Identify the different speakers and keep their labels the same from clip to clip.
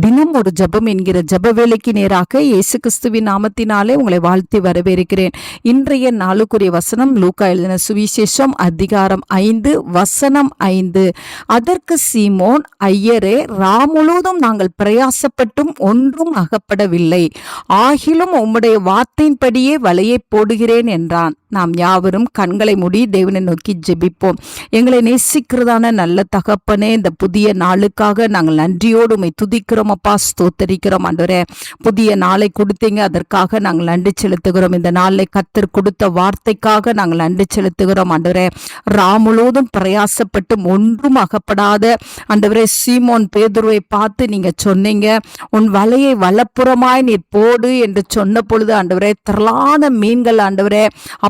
Speaker 1: தினம் ஒரு ஜெபம் என்கிற ஜப வேலைக்கு நேராக இயேசு கிறிஸ்துவின் நாமத்தினாலே உங்களை வாழ்த்தி வரவேற்கிறேன். இன்றைய நாளுக்குரிய வசனம் லூக்கா எழுதின சுவிசேஷம் அதிகாரம் ஐந்து வசனம் ஐந்து. அதற்கு சீமோன் ஐயரே ராமுழுவதும் நாங்கள் பிரயாசப்பட்டும் ஒன்றும் அகப்படவில்லை. ஆகிலும் உம்முடைய வார்த்தையின்படியே வலையை போடுகிறேன் என்றான். நாம் யாவரும் கண்களை மூடி தேவனை நோக்கி ஜெபிப்போம். எங்களை நேசிக்கிறதான நல்ல தகப்பனே இந்த புதிய நாளுக்காக நாங்கள் நன்றியோடு உண்மை துதிக்கிறோம். அப்பா ஸ்தோத்தரிக்கிறோம் ஆண்டவரே. புதிய நாளை கொடுத்தீங்க அதற்காக நாங்கள் நன்றி செலுத்துகிறோம். இந்த நாளை கத்தர் கொடுத்த வார்த்தைக்காக நாங்கள் நன்றி செலுத்துகிறோம் ஆண்டவரே. ரா முழுவதும் பிரயாசப்பட்டு ஒன்றும் அகப்படாத ஆண்டவரே சீமோன் பேதுருவை பார்த்து நீங்க சொன்னீங்க உன் வலையை வலப்புறமாய் நீர் போடு என்று சொன்ன பொழுது ஆண்டவரே திரளான மீன்கள் ஆண்டவரே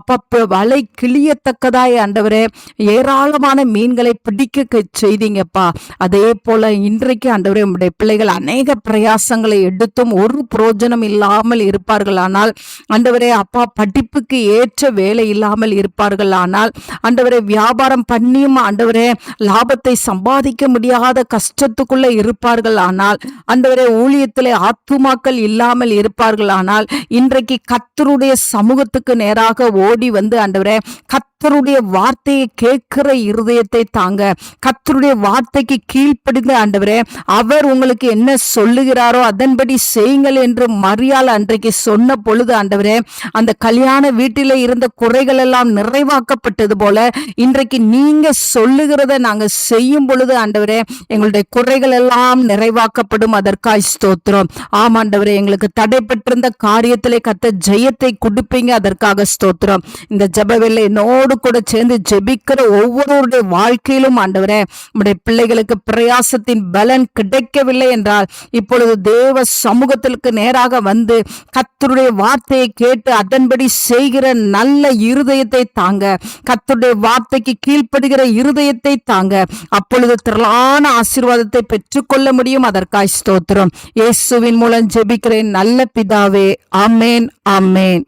Speaker 1: அப்பப்போ வலை கிளியத்தக்கதாய் ஆண்டவரே ஏராளமான மீன்களை பிடிக்க க- செய்தீங்கப்பா. அதே போல இன்றைக்கு ஆண்டவரே உங்களுடைய பிள்ளைகள் அநேக பிரயாசங்களை எடுத்தும் ஒரு புரோஜனம் இல்லாமல் இருப்பார்கள். ஆனால் ஆண்டவரே அப்பா படிப்புக்கு ஏற்ற வேலை இல்லாமல் இருப்பார்கள். ஆனால் ஆண்டவரே வியாபாரம் பண்ணியும் ஆண்டவரே லாபத்தை சம்பாதிக்க முடியாத கஷ்டத்துக்குள்ள இருப்பார்கள். ஆனால் ஆண்டவரே ஊழியத்திலே ஆத்துமாக்கள் இல்லாமல் இருப்பார்கள். ஆனால் இன்றைக்கு கத்தருடைய சமூகத்துக்கு நேராக ஓடி வந்து ஆண்டவரே கத்தருடைய வார்த்தையை கேட்கிற இருதயத்தை தாங்க. கத்தருடைய வார்த்தைக்கு கீழ்ப்படிந்து ஆண்டவரே அவர் உங்களுக்கு என்ன சொல்லுகிறாரோ அதன்படி செய்யுங்கள் என்று மரியாள் அன்றைக்கு சொன்ன பொழுது ஆண்டவரே அந்த கல்யாண வீட்டில இருந்த குறைகள் எல்லாம் நிறைவாக்கப்பட்டது போல இன்றைக்கு நீங்க சொல்லுகிறத நாங்க செய்யும் பொழுது ஆண்டவரே எங்களுடைய குறைகள் எல்லாம் நிறைவாக்கப்படும். அதற்காய் ஸ்தோத்திரம். ஆமாண்டவரே எங்களுக்கு தடைப்பட்டிருந்த காரியத்திலே கத்த ஜெயத்தை கொடுப்பீங்க. அதற்காக ஸ்தோத்திரம். இந்த ஜெபவேளை என்னோடு கூட சேர்ந்து ஜெபிக்கிற ஒவ்வொருவருடைய வாழ்க்கையிலும் ஆண்டவரே நம்முடைய பிள்ளைகளுக்கு பிரயாசத்தின் பலன் கிடைக்கவில்லை என்றால் இப்பொழுது தேவ சமூகத்திற்கு நேராக வந்து கத்தருடைய வார்த்தையை கேட்டு அதன்படி செய்கிற நல்ல இருதயத்தை தாங்க கத்தருடைய வார்த்தைக்கு கீழ்ப்படுகிற இருதயத்தை தாங்க அப்பொழுது திரளான ஆசீர்வாதத்தை பெற்றுக்கொள்ள முடியும். அதற்காய் ஸ்தோத்திரம். இயேசுவின் மூலம் ஜெபிக்கிறேன். நல்ல பிதாவே. ஆமேன் ஆமேன்.